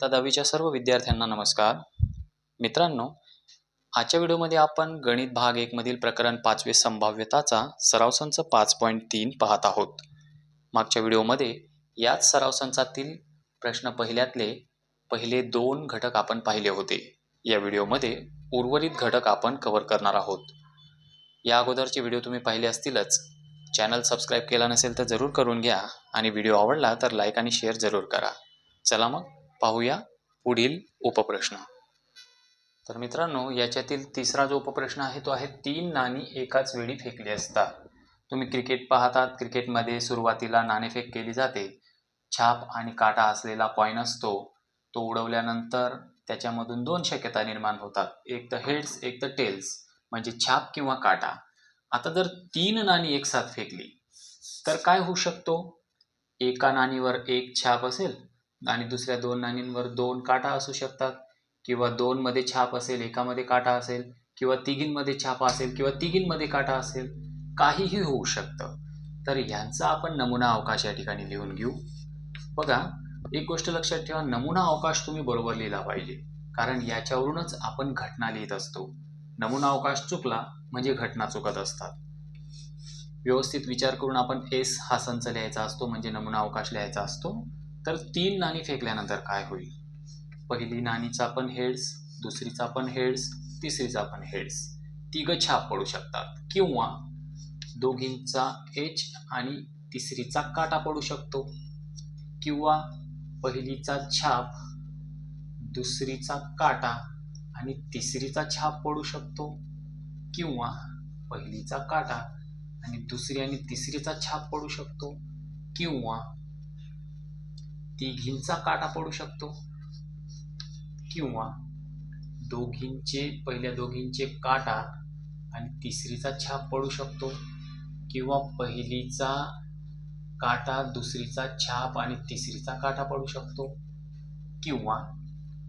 तर दहावीच्या सर्व विद्यार्थ्यांना नमस्कार. मित्रांनो आजच्या व्हिडिओमध्ये आपण गणित भाग एकमधील प्रकरण पाचवे संभाव्यताचा सराव संच पाच पॉईंट तीन पाहत आहोत. मागच्या व्हिडिओमध्ये याच सराव संचातील प्रश्न पहिल्यातले पहिले दोन घटक आपण पाहिले होते. या व्हिडिओमध्ये उर्वरित घटक आपण कव्हर करणार आहोत. या अगोदरचे व्हिडिओ तुम्ही पाहिले असतीलच. चॅनल सबस्क्राईब केला नसेल तर जरूर करून घ्या आणि व्हिडिओ आवडला तर लाईक आणि शेअर जरूर करा. चला मग पाहूया पुढील उपप्रश्न. तर मित्रांनो याच्यातील तिसरा जो उपप्रश्न आहे तो आहे तीन नाणी एकाच वेळी फेकली असता तुम्ही क्रिकेट पाहतात क्रिकेटमध्ये सुरुवातीला नाणेफेक केली जाते. छाप आणि काटा असलेला कॉईन असतो. तो उडवल्यानंतर त्याच्यामधून दोन शक्यता निर्माण होतात. एक तर हेड्स एक तर टेल्स म्हणजे छाप किंवा काटा. आता जर तीन नाणी एकसाथ फेकली तर काय होऊ शकतो? एका नाणीवर एक छाप असेल आणि दुसऱ्या दोन नाणींवर दोन काटा असू शकतात किंवा दोनमध्ये छाप असेल एकामध्ये काटा असेल किंवा तिघींमध्ये छाप असेल किंवा तिघींमध्ये काटा असेल काहीही होऊ शकतं. तर ह्यांचा आपण नमुना अवकाश या ठिकाणी लिहून घेऊ. बघा एक गोष्ट लक्षात ठेवा नमुना अवकाश तुम्ही बरोबर लिहिला पाहिजे. कारण याच्यावरूनच आपण घटना लिहित असतो. नमुना अवकाश चुकला म्हणजे घटना चुकत असतात. व्यवस्थित विचार करून आपण एस हा संच लिहायचा असतो म्हणजे नमुना अवकाश लिहायचा असतो. तर तीन नाणी फेकल्यानंतर काय होईल? पहिली नाणीचा पण हेड्स दुसरीचा पण हेड्स तिसरीचा पण हेड्स. तिघं छाप पडू शकतात. किंवा दोघींचा एच आणि तिसरीचा काटा पडू शकतो. किंवा पहिलीचा छाप दुसरीचा काटा आणि तिसरीचा छाप पडू शकतो. किंवा पहिलीचा काटा आणि दुसरी आणि तिसरीचा छाप पडू शकतो. किंवा तिघींचा काटा पडू शकतो. किंवा दोघींचे पहिल्या दोघींचे काटा आणि तिसरीचा छाप पडू शकतो. किंवा पहिलीचा काटा दुसरीचा छाप आणि तिसरीचा काटा पडू शकतो. किंवा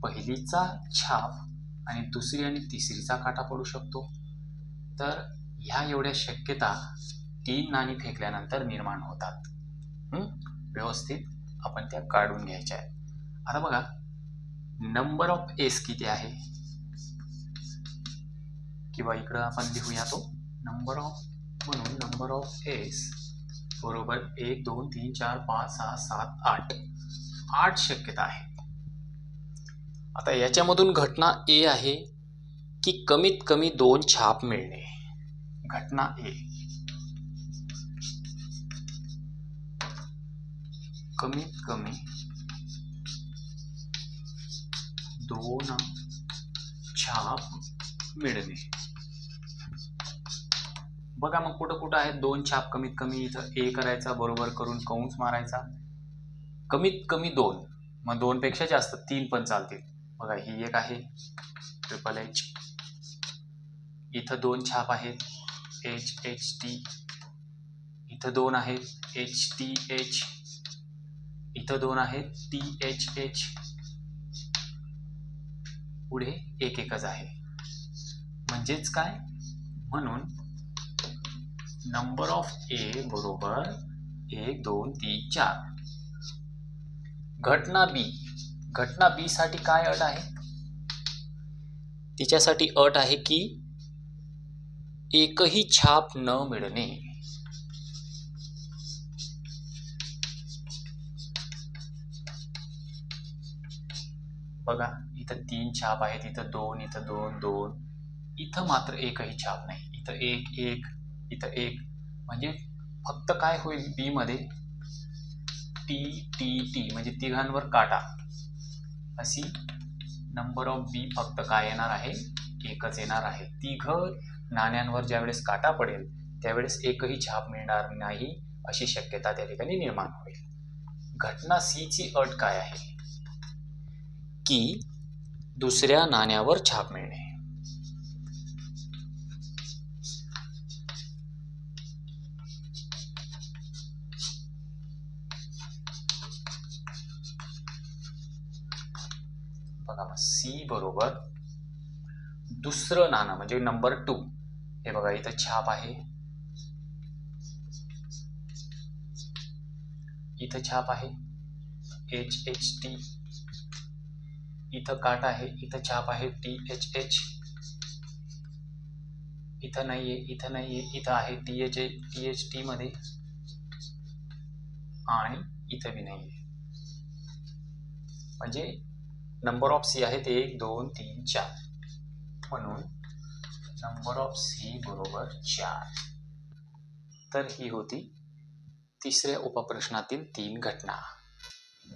पहिलीचा छाप आणि दुसरी आणि तिसरीचा काटा पडू शकतो. तर ह्या एवढ्या शक्यता तीन नाणी फेकल्यानंतर निर्माण होतात. व्यवस्थित? आपण त्या काढून घ्यायच्या आहेत. आता बघा नंबर ऑफ एस किती आहे? किंवा इकडं आपण लिहूया तो. नंबर ऑफ म्हणून नंबर ऑफ एस बरोबर एक दोन तीन चार पाच सहा सात आठ. आठ शक्यता आहे. आता याच्यामधून घटना ए आहे की कमीत कमी दोन छाप मिळणे. घटना ए कमीत कमी दोन छाप मिळणे. बघा मग कुठं कुठं आहे दोन छाप कमीत कमी इथं. ए करायचा बरोबर करून कंस मारायचा. कमीत कमी दोन. मग दोन पेक्षा जास्त तीन पण चालतील. बघा ही एक आहे. ट्रिपल एच इथं दोन छाप आहेत. एच एच टी इथं दोन आहेत. एच टी एच इथं दोन आहेत टी एच एच पुढे एक एकच आहे. म्हणजेच काय? म्हणून नंबर ऑफ ए बरोबर एक दोन तीन चार. घटना बी घटना बी साठी काय अट आहे? तिच्यासाठी अट आहे की एकही छाप न मिळणे बघा इथं तीन छाप आहेत इथं दोन इथं दोन दोन. इथं मात्र एकही छाप नाही. इथं एक एक इथं एक. म्हणजे फक्त काय होईल बी मध्ये? टी टी टी म्हणजे तिघांवर काटा. अशी नंबर ऑफ बी फक्त काय येणार आहे? एकच येणार आहे. तिघ नाण्यांवर ज्यावेळेस काटा पडेल त्यावेळेस एकही छाप मिळणार नाही अशी शक्यता त्या ठिकाणी निर्माण होईल. घटना सी ची अट काय आहे? की दुसऱ्या नाण्यावर छाप मिळणे. बघा सी बरोबर दुसरं नाणं, म्हणजे नंबर टू हे बघा, इथं छाप आहे. इथं छाप आहे. एच एच टी इथं काट आहे इथं छाप आहे टी एच एच. इथं नाही आहे इथं नाही आहे इथं आहे T H T H T मध्ये. आणि इथं बी नाही आहे म्हणजे नंबर ऑफ सी आहेत एक दोन तीन चार. म्हणून नंबर ऑफ सी बरोबर चार. तर ही होती तिसऱ्या उपप्रश्नातील तीन घटना.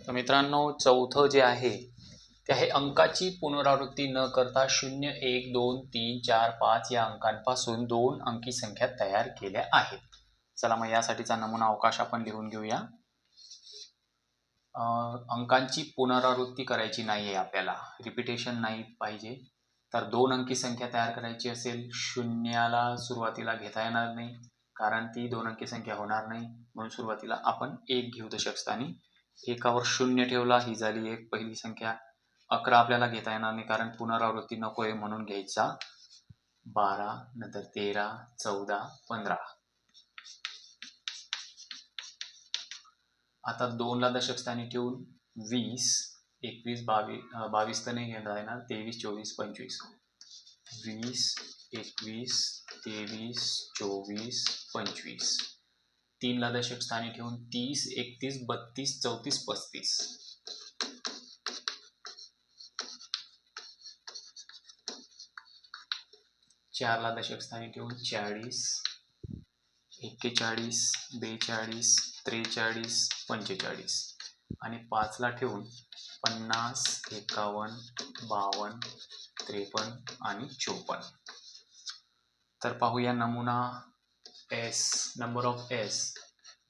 तर मित्रांनो चौथं जे आहे त्या हे अंकाची पुनरावृत्ती न करता शून्य एक दोन तीन चार पाच या अंकांपासून दोन अंकी संख्या तयार केल्या आहेत. चला मग यासाठीचा नमुना अवकाश आपण लिहून घेऊया. अंकांची पुनरावृत्ती करायची नाही आहे आपल्याला. रिपिटेशन नाही पाहिजे. तर दोन अंकी संख्या तयार करायची असेल शून्याला सुरुवातीला घेता येणार नाही कारण ती दोन अंकी संख्या होणार नाही. म्हणून सुरुवातीला आपण एक घेऊ दशक स्थानी एकावर शून्य ठेवला ही झाली एक पहिली संख्या. अकरा आपल्याला घेता येणार नाही कारण पुनरावृत्ती नको आहे म्हणून घ्यायचा. बारा नंतर तेरा चौदा पंधरा. आता दोनला दशक स्थानी ठेवून वीस एकवीस बावीस बावीस तर नाही घेता येणार तेवीस चोवीस पंचवीस. वीस एकवीस तेवीस चोवीस पंचवीस. तीनला दशक स्थानी ठेवून तीस एकतीस बत्तीस चौतीस पस्तीस. चारला दशक स्थानी ठेवून चाळीस एक्केचाळीस बेचाळीस त्रेचाळीस पंचेचाळीस आणि पाचला ठेवून पन्नास एकावन्न बावन्न त्रेपन्न आणि चोपन्न. तर पाहूया नमुना एस नंबर ऑफ एस.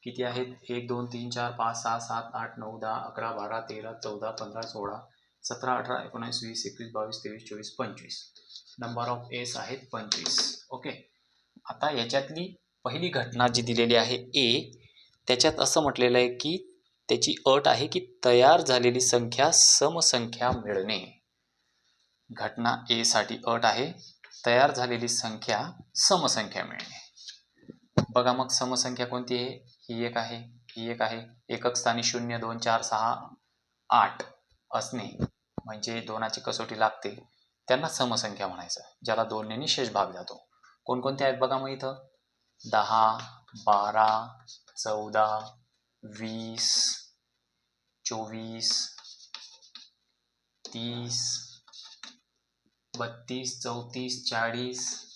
किती आहेत? एक दोन तीन चार पाच सहा सात आठ नऊ दहा अकरा बारा तेरा चौदा पंधरा सोळा सतरा अठरा एकोणीस वीस एकवीस बावीस तेवीस चोवीस पंचवीस. नंबर ऑफ एस आहेत पंचवीस. ओके आता याच्यातली पहिली घटना जी दिलेली आहे ए त्याच्यात असं म्हटलेलं आहे की त्याची अट आहे की तयार झालेली संख्या समसंख्या मिळणे. घटना ए साठी अट आहे तयार झालेली संख्या समसंख्या मिळणे. बघा मग समसंख्या कोणती आहे? ही एक आहे ही एक आहे. एकक स्थानी शून्य दोन चार सहा आठ. असणे म्हणजे दोनाची कसोटी लागते त्यांना समसंख्या म्हणायचं ज्याला दोनने निशेष भाग जातो. कोणकोणते आहेत बघा मग इथं? दहा बारा चौदा वीस चोवीस तीस बत्तीस चौतीस चाळीस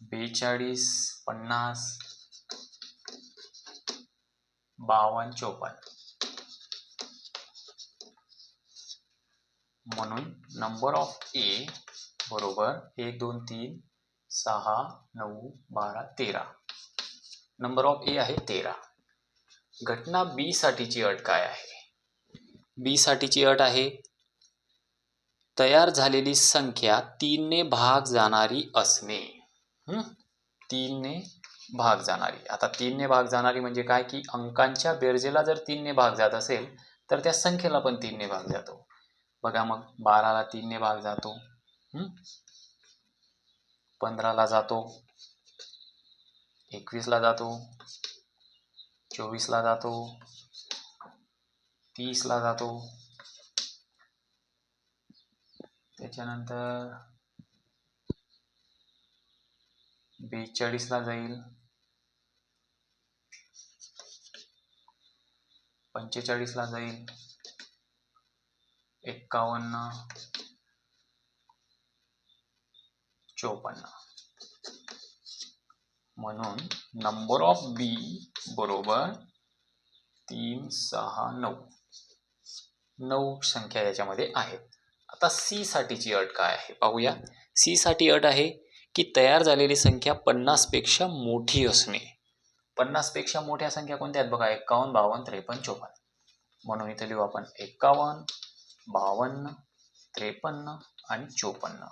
बेचाळीस पन्नास बावन्न चोपन्न. म्हणून नंबर ऑफ ए बरोबर एक दोन तीन सहा नऊ बारा तेरा. नंबर ऑफ ए आहे तेरा. घटना बी साठीची अट काय आहे? बी साठीची अट आहे तयार झालेली संख्या तीनने भाग जाणारी असणे. तीनने भाग जाणारी. आता तीनने भाग जाणारी म्हणजे काय? की अंकांच्या बेरजेला जर तीनने भाग जात असेल तर त्या संख्येला पण तीनने भाग जातो. बघा मग बाराला तीनने भाग जातो. पंधराला जातो. एकवीसला जातो. चोवीसला जातो. तीसला जातो. त्याच्यानंतर बेचाळीसला जाईल. पंचेचाळीसला जाईल. एक्कावन्न चोपन्न. म्हणून नंबर ऑफ बी बरोबर तीन सहा नऊ. नऊ संख्या याच्यामध्ये आहेत. आता सी साठीची अट काय आहे? पाहूया. सी साठी अट आहे की तयार झालेली संख्या पन्नासपेक्षा मोठी असणे. पन्नासपेक्षा मोठ्या संख्या कोणत्या आहेत बघा? एक्कावन्न बावन्न त्रेपन्न चोपन्न. म्हणून इथे लिहू आपण. एक्कावन्न बावन्न त्रेपन्न आणि चोपन्न.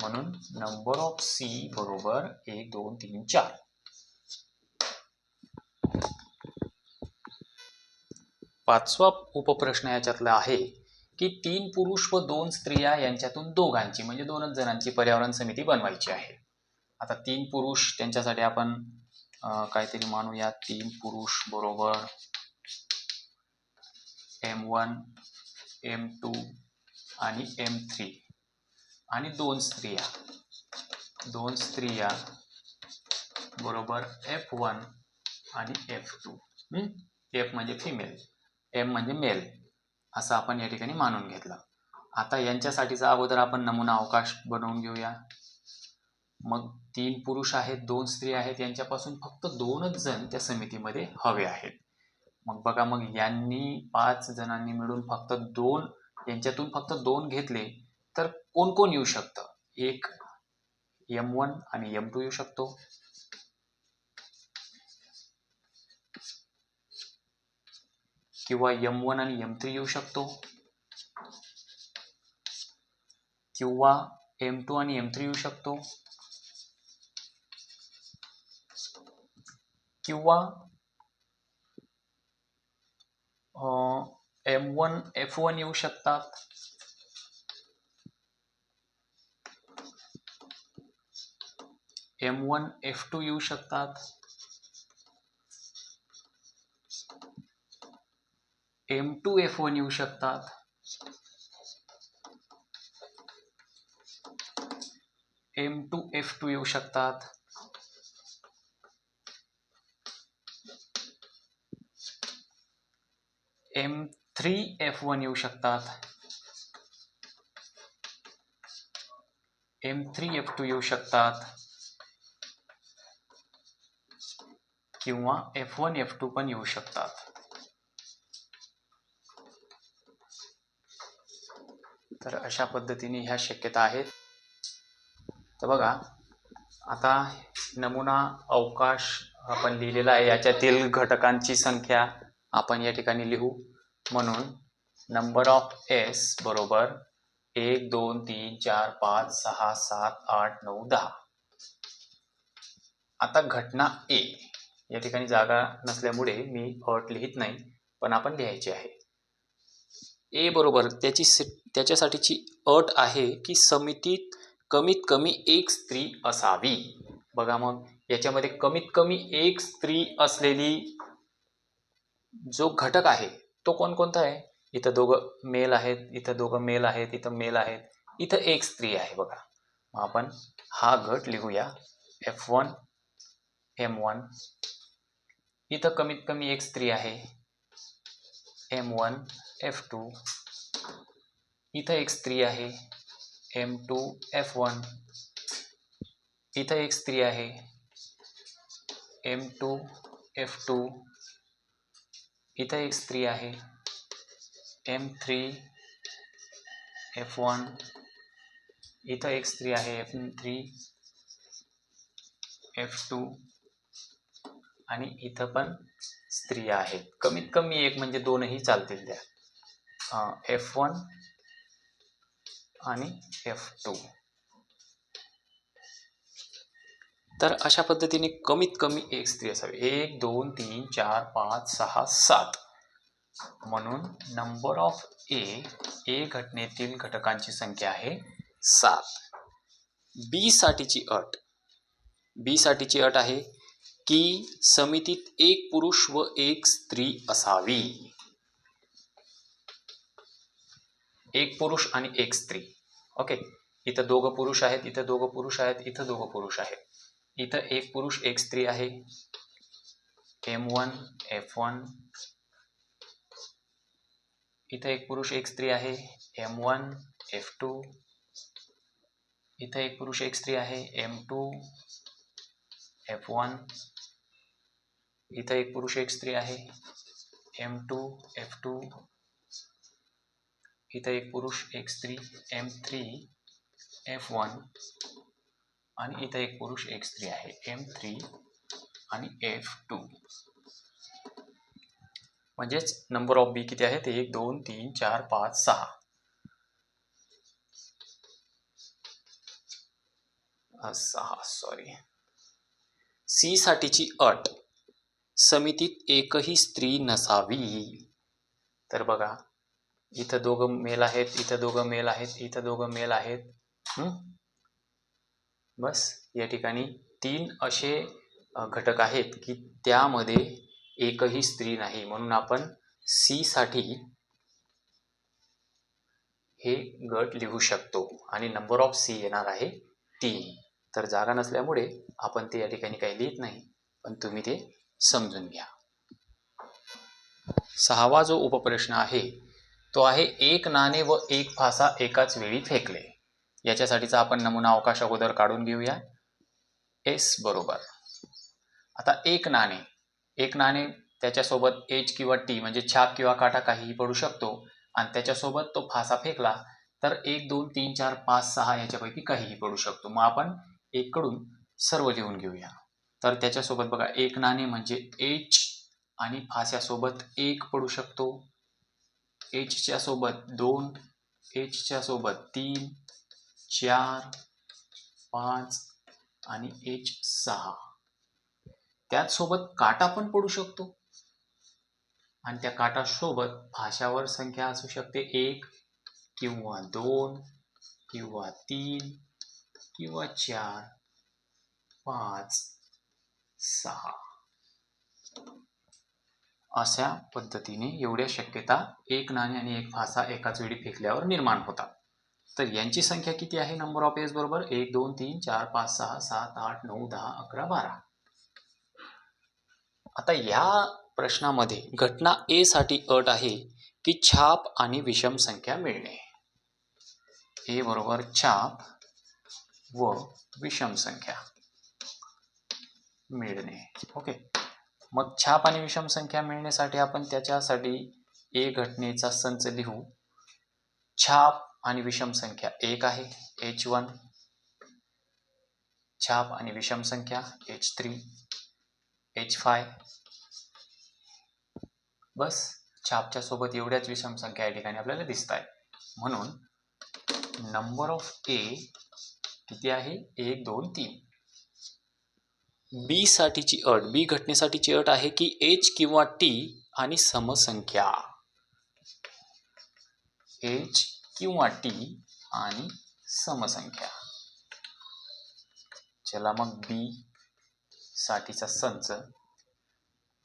म्हणून नंबर ऑफ सी बरोबर एक दोन तीन चार. पाचवा उपप्रश्न याच्यातला आहे की तीन पुरुष व दोन स्त्रिया यांच्यातून दोघांची म्हणजे दोनच जणांची पर्यावरण समिती बनवायची आहे. आता तीन पुरुष त्यांच्यासाठी आपण काहीतरी मानूया तीन पुरुष बरोबर. एम वन एम टू आणि एम थ्री आणि दोन स्त्रिया. दोन स्त्रिया बरोबर एफ वन आणि एफ टू एफ म्हणजे फिमेल एम म्हणजे मेल असं आपण या ठिकाणी मानून घेतलं. आता यांच्यासाठीचा अगोदर आपण नमुना अवकाश बनवून घेऊया. मग तीन पुरुष आहेत दोन स्त्री आहेत यांच्यापासून फक्त दोनच जण त्या समितीमध्ये हवे आहेत. मग बघा मग यांनी पाच जणांनी मिळून फक्त दोन यांच्यातून फक्त दोन घेतले तर कोण कोण येऊ शकतं? एक एम वन आणि एम टू येऊ शकतो. किंवा एम वन आणि एम थ्री येऊ शकतो. किंवा एम टू आणि एम थ्री येऊ शकतो. किंवा एम वन एफ़ वन येऊ शकतात. एम वन एफ़ टू येऊ शकतात. एम टू एफ़ वन येऊ शकतात. एम टू एफ़ टू येऊ शकतात. एम थ्री एफ वन येऊ शकतात. एम थ्री एफ टू येऊ शकतात. किंवा एफ वन एफ टू पण येऊ शकतात. तर अशा पद्धतीने ह्या शक्यता आहेत. तर बघा आता नमुना अवकाश आपण लिहिलेला आहे. याच्यातील घटकांची संख्या आपण या ठिकाणी लिहू. म्हणून नंबर ऑफ एस बरोबर एक दोन तीन चार पाच सहा सात आठ नऊ दहा. आता घटना ए या ठिकाणी जागा नसल्यामुळे मी अट लिहित नाही पण आपण लिहायची आहे. ए बरोबर त्याची त्याच्यासाठीची अट आहे की समितीत कमीत कमी एक स्त्री असावी. बघा मग याच्यामध्ये कमीत कमी एक स्त्री असलेली जो घटक आहे तो कोणकोणता आहे? इथं दोघं मेल आहेत इथं दोघं मेल आहेत इथं मेल आहेत. इथं एक स्त्री आहे बघा. मग आपण हा गट लिहूया. एफ वन एम वन इथं कमीत कमी एक स्त्री आहे. एम वन एफ टू इथं एक स्त्री आहे. एम टू एफ वन इथं एक स्त्री आहे. एम टू एफ टू इथं एक स्त्री आहे. एम थ्री एफ वन इथं एक स्त्री आहे एफ थ्री एफ टू आणि इथं पण स्त्रिया आहेत कमीत कमी एक म्हणजे दोनही चालतील त्या. एफ वन आणि एफ टू तर अशा पद्धतीने कमीत कमी एक स्त्री असावी. एक दोन तीन चार पाच सहा सात. म्हणून नंबर ऑफ ए ए घटनेतील घटकांची संख्या आहे सात. बी साठीची अट. बी साठीची अट आहे की समितीत एक पुरुष व एक स्त्री असावी. एक पुरुष आणि एक स्त्री. ओके इथं दोघं पुरुष आहेत इथं दोघं पुरुष आहेत इथं दोघं पुरुष आहेत. इथं एक पुरुष, एक स्त्री आहे. एम वन एफ़ वन इथं एक पुरुष, एक स्त्री आहे. एम वन एफ़ टू इथं एक पुरुष, एक स्त्री आहे. एम टू एफ़ वन इथं एक पुरुष, एक स्त्री आहे. एम टू एफ़ टू इथं एक पुरुष, एक स्त्री. एम थ्री एफ़ वन आणि इथं एक पुरुष एक स्त्री आहे. एम थ्री आणि एफ टू म्हणजेच नंबर ऑफ बी किती आहे? ते एक दोन तीन चार पाच सहा. सहा सॉरी सी साठीची अट समितीत एकही स्त्री नसावी. तर बघा इथं दोघं मेल आहेत इथं दोघं मेल आहेत इथं दोघं मेल आहेत. बस या ठिकाणी तीन असे घटक आहेत की त्यामध्ये एकही स्त्री नाही. म्हणून आपण सी साठी हे गट लिहू शकतो. आणि नंबर ऑफ सी येणार आहे तीन. तर जागा नसल्यामुळे आपण ते या ठिकाणी काही लिहित नाही पण तुम्ही ते समजून घ्या. सहावा जो उपप्रश्न आहे तो आहे एक नाणे व एक फासा एकाच वेळी फेकले. याच्यासाठीचा आपण नमुना अवकाश अगोदर काढून घेऊया. एस बरोबर. आता एक नाणे. एक नाणे त्याच्यासोबत एच किंवा टी म्हणजे छाप किंवा काटा काहीही पडू शकतो आणि त्याच्यासोबत तो फासा फेकला तर एक दोन तीन चार पाच सहा याच्यापैकी काहीही पडू शकतो. मग आपण एककडून सर्व लिहून घेऊया. तर त्याच्यासोबत बघा एक नाणे म्हणजे एच आणि फास्यासोबत एक पडू शकतो. एचच्या सोबत दोन एचच्या सोबत तीन चार पाच आणि एच सहा. त्याचसोबत काटा पण पडू शकतो. आणि त्या काटासोबत भाषावर संख्या असू शकते एक किंवा दोन किंवा तीन किंवा चार पाच सहा. अशा पद्धतीने एवढ्या शक्यता एक नाणे आणि एक फासा एकाच वेळी फेकल्यावर निर्माण होतात. तर यांची संख्या किती आहे? नंबर ऑफ एस बरोबर? एक दोन तीन चार पाच सहा सात आठ नऊ दहा अकरा बारा. आता या प्रश्नामध्ये घटना ए साठी अट आहे की छाप आणि विषम संख्या मिळणे. ए बरोबर छाप व विषम संख्या मिळणे. ओके मग छाप आणि विषम संख्या मिळण्यासाठी आपण त्याच्यासाठी ए घटनेचा संच लिहू. छाप आणि विषम संख्या एक आहे. एच वन छाप आणि विषम संख्या एच थ्री एच फाय बस छापच्या सोबत एवढ्याच विषम संख्या या ठिकाणी आपल्याला दिसत आहे म्हणून नंबर ऑफ ए किती आहे? एक दोन तीन. बी साठीची अट बी घटनेसाठीची अट आहे की एच किंवा टी आणि समसंख्या. एच किंवा टी आणि समसंख्या. चला मग बी साठीचा संच.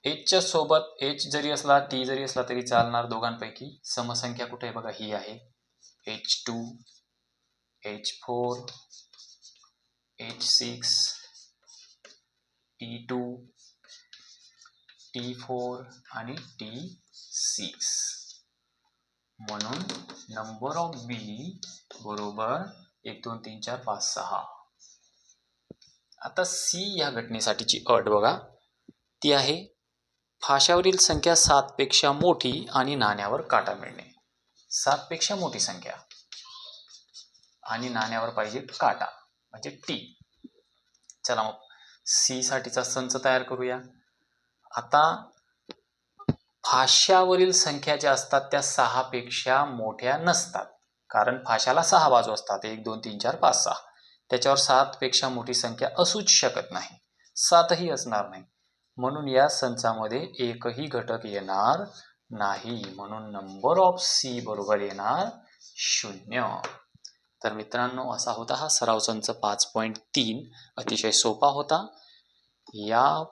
एचच्या सोबत एच जरी असला टी जरी असला तरी चालणार दोघांपैकी. समसंख्या कुठे आहे बघा ही आहे. H two H four H six T two T four आणि टी सिक्स म्हणून नंबर ऑफ बी बरोबर एक दोन तीन चार पाच सहा. आता सी या घटनेसाठीची अट बघा. ती आहे फाशावरील संख्या सातपेक्षा मोठी आणि नाण्यावर काटा मिळणे. सातपेक्षा मोठी संख्या आणि नाण्यावर पाहिजे काटा म्हणजे टी. चला मग सी साठीचा संच तयार करूया. आता फाश्यावरील संख्या ज्या असतात त्या सहापेक्षा मोठ्या नसतात. कारण फाशाला सहा बाजू असतात. एक दोन तीन चार पाच सहा. त्याच्यावर सातपेक्षा मोठी संख्या असूच शकत नाही. सातही असणार नाही. म्हणून या संचामध्ये एकही घटक येणार नाही. म्हणून नंबर ऑफ सी बरोबर येणार शून्य. तर मित्रांनो असा होता हा सराव संच पाच पॉईंट तीन. अतिशय सोपा होता. या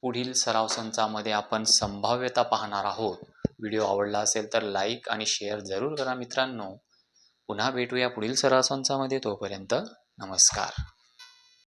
पुढील सराव संचामध्ये आपण संभाव्यता पाहणार आहोत. व्हिडिओ आवडला असेल तर लाईक आणि शेअर जरूर करा मित्रांनो. पुन्हा भेटूया पुढील सराव संचामध्ये. तोपर्यंत नमस्कार.